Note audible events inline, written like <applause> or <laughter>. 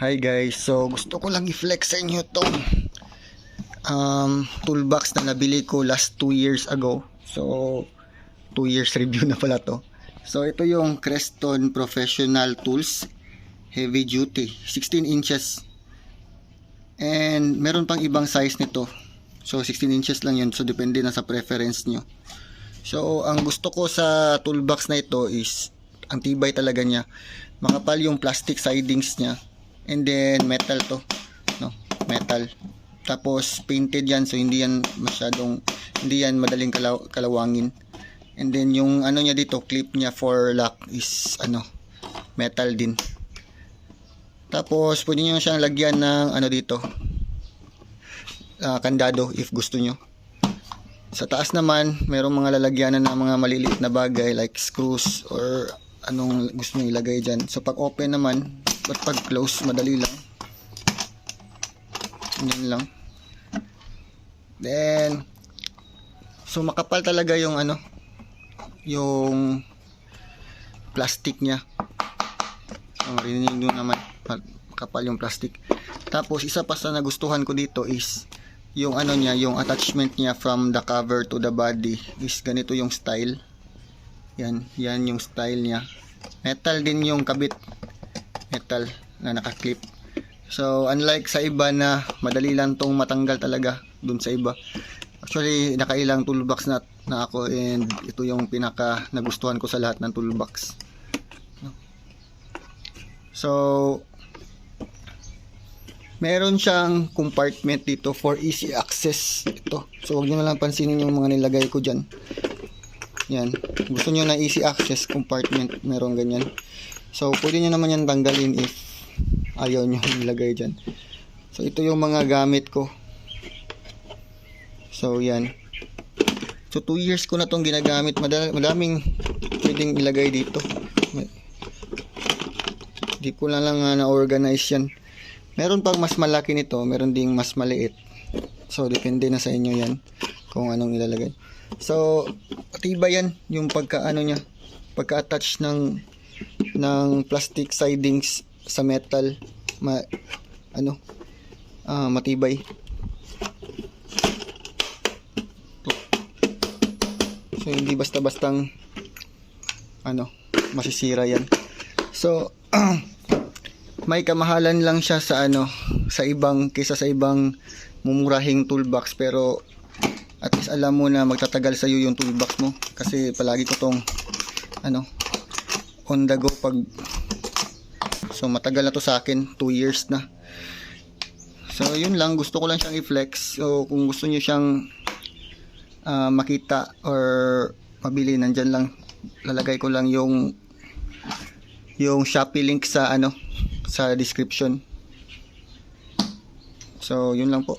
Hi guys, so gusto ko lang i-flex sa inyo tong um, toolbox na nabili ko last 2 years ago. So, 2 years <laughs> review na pala to. So, ito yung Creston Professional Tools Heavy Duty, 16 inches. And meron pang ibang size nito. So, 16 inches lang yun. So, depende na sa preference nyo. So, ang gusto ko sa toolbox na ito is ang tibay talaga niya. Makapal yung plastic sidings niya. And then metal to, no? Metal. Tapos painted 'yan so hindi yan masyadong hindi yan madaling kalaw, kalawangin. And then yung ano niya dito, clip niya for lock is ano, metal din. Tapos pwede niyo siyang lagyan ng ano dito. ah, kandado if gusto niyo. Sa taas naman, merong mga lalagyanan ng mga maliliit na bagay like screws or anong gusto niyo ilagay dyan. So pag open naman, at pag close, madali lang. Yan lang. Then, so makapal talaga yung ano, yung plastic niya. Ang rinig nyo naman, makapal yung plastic. Tapos, isa pa sa nagustuhan ko dito is, yung ano niya, yung attachment niya from the cover to the body is ganito yung style. Yan, yan yung style niya. Metal din yung kabit. Metal na nakaklip. So, unlike sa iba na madali lang tong matanggal talaga dun sa iba. Actually, nakailang toolbox na, na ako and ito yung pinaka nagustuhan ko sa lahat ng toolbox. So, meron siyang compartment dito for easy access. Ito. So, huwag nyo na lang pansinin yung mga nilagay ko dyan. Yan. Gusto nyo na easy access compartment, meron ganyan. So, pwede nyo naman yan tanggalin if ayaw nyo <laughs> ilagay dyan. So, ito yung mga gamit ko. So, yan. So, 2 years ko na tong ginagamit. Madaming pwedeng ilagay dito. Hindi ko na lang na-organize yan. Meron pang mas malaki nito, meron ding mas maliit. So, depende na sa inyo yan kung anong ilalagay. So, matibay yan yung pagka-ano niya, pagka-attach ng ng plastic sidings sa metal ma ano ah matibay. So hindi basta-bastang ano masisira yan. So <clears throat> may kamahalan lang siya sa ano sa ibang kaysa sa ibang mumurahing toolbox pero at least alam mo na magtatagal sa iyo yung toolbox mo kasi palagi ko tong ano on the go pag so matagal na to sa akin 2 years na. So yun lang gusto ko lang siyang i-flex. So kung gusto niyo siyang ah, makita or mabili nandyan lang. Lalagay ko lang yung yung Shopee link sa ano sa description. So yun lang po